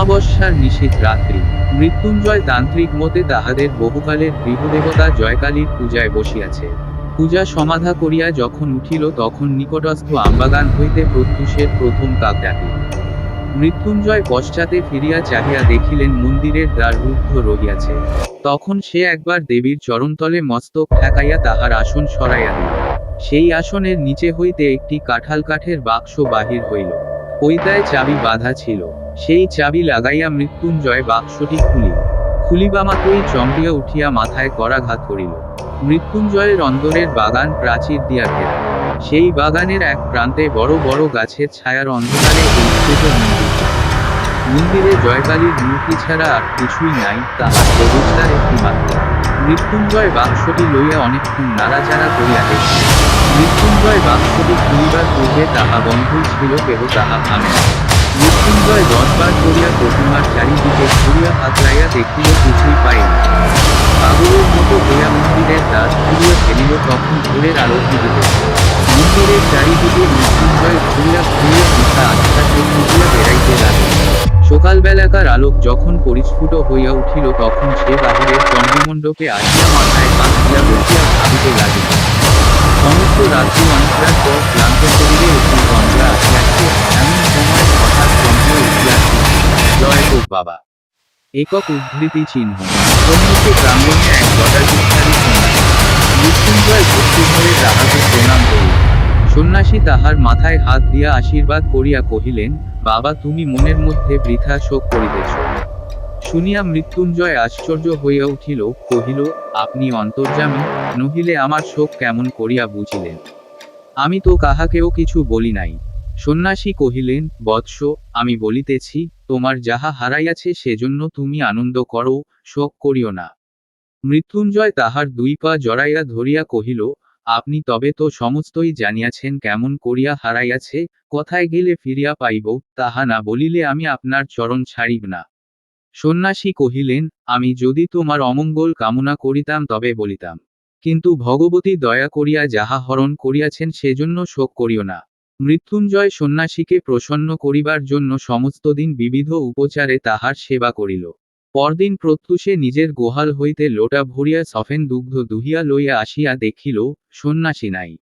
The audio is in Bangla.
অমাবস্যার নিশীথ রাত্রি। মৃত্যুঞ্জয় তান্ত্রিক মতে তাহাদের বহুকালের গৃহদেবতা জয়কালীর পূজায় বসিয়াছে। পূজা সমাধা করিয়া যখন উঠিল তখন নিকটস্থ আমবাগান হইতে প্রত্যুষের প্রথম কাক ডাকিল মৃত্যুঞ্জয় পশ্চাতে ফিরিয়া চাহিয়া দেখিলেন মন্দিরের দ্বার রুদ্ধ রহিয়াছে। তখন সে একবার দেবীর চরণতলে মস্তক ঠেকাইয়া তাহার আসন সরাইয়া দিল। সেই আসনের নিচে হইতে একটি কাঁঠাল কাঠের বাক্স বাহির হইল। পৈতায় চাবি বাঁধা ছিল। সেই চাবি লাগাইয়া মৃত্যুঞ্জয় বাক্সটি খুলিল খুলিবামাত্রই চমকিয়া উঠিয়া মাথায় করাঘাত করিল। মৃত্যুঞ্জয়ের অন্দরের বাগান প্রাচীর দিয়া ঘেরা। সেই বাগানের এক প্রান্তে বড় বড় গাছের ছায়ার অন্ধকারে এই ছোট মন্দিরটি। মন্দিরে জয়কালীর মূর্তি ছাড়া আর কিছুই নাই, তাহার প্রবেশদ্বার একটি মাত্র। মৃত্যুঞ্জয় বাক্সটি লইয়া অনেকক্ষণ নাড়াচাড়া করিয়া দেখিল মৃত্যুঞ্জয় বাক্সটি খুলিবার পূর্বে তাহা বন্ধই ছিল কেহ তাহা না। মৃত্যুঞ্জয় দশবার করিয়া প্রতিমার চারিদিকে ঘুরিয়া হাতলাইয়া দেখিল কিছুই না। পাগলের মতো হইয়া মন্দিরের দ্বার খুলিয়া ফেলিল তখন ভোরের আলো ফুটিতেছে মন্দিরের চারিদিকে মৃত্যুঞ্জয় ঘুরিয়া ঘুরিয়া দিশা আশ্বাসে খুঁজিয়া বেড়াইতে লাগিল সকালবেলাকার আলোক যখন পরিস্ফুট হইয়া উঠিল তখন সে বাহিরের চন্দ্রমণ্ডপে আসিয়া মাথায় দিয়া বসিয়া ভাবিতে লাগিল সমস্ত রাত্রি অনিদ্রার পর ক্লান্ত শরীরে একটি গঙ্গা আসিয়াছে এমন সময় হঠাৎ জয় হোক বাবা। একক উদ্ধৃতি চিহ্ন। সম্মুখে প্রাঙ্গণে এক মৃত্যুঞ্জয় ভক্তি তাহাকে প্রণাম করিল। সন্ন্যাসী তাহার মাথায় হাত দিয়া আশীর্বাদ করিয়া কহিলেন, বাবা, তুমি মনের মধ্যে বৃথা শোক করিতেছ। শুনিয়া মৃত্যুঞ্জয় আশ্চর্য হইয়া উঠিল, কহিল, আপনি অন্তর্যামী? নহিলে আমার শোক কেমন করিয়া বুঝিলেন? আমি তো কাহাকেও কিছু বলি নাই। সন্ন্যাসী কহিলেন, বৎস, আমি বলিতেছি, তোমার যাহা হারাইয়াছে সেজন্য তুমি আনন্দ করো, শোক করিও না। মৃত্যুঞ্জয় তাহার দুই পা জড়াইয়া ধরিয়া কহিল, আপনি তবে তো সমস্তই জানিয়াছেন কেমন করিয়া হারাইয়াছে, কোথায় গেলে ফিরিয়া পাইব, তাহা না বলিলে আমি আপনার চরণ ছাড়িব না। সন্ন্যাসী কহিলেন, আমি যদি তোমার অমঙ্গল কামনা করিতাম তবে বলিতাম। কিন্তু ভগবতী দয়া করিয়া যাহা হরণ করিয়াছেন সেজন্য শোক করিও না। মৃত্যুঞ্জয় সন্ন্যাসীকে প্রসন্ন করিবার জন্য সমস্ত দিন বিবিধ উপচারে তাহার সেবা করিল। পরদিন প্রত্যুষে নিজের গোহাল হইতে লোটা ভরিয়া সফেন দুগ্ধ দুহিয়া লইয়া আসিয়া দেখিল, সন্ন্যাসী নাই।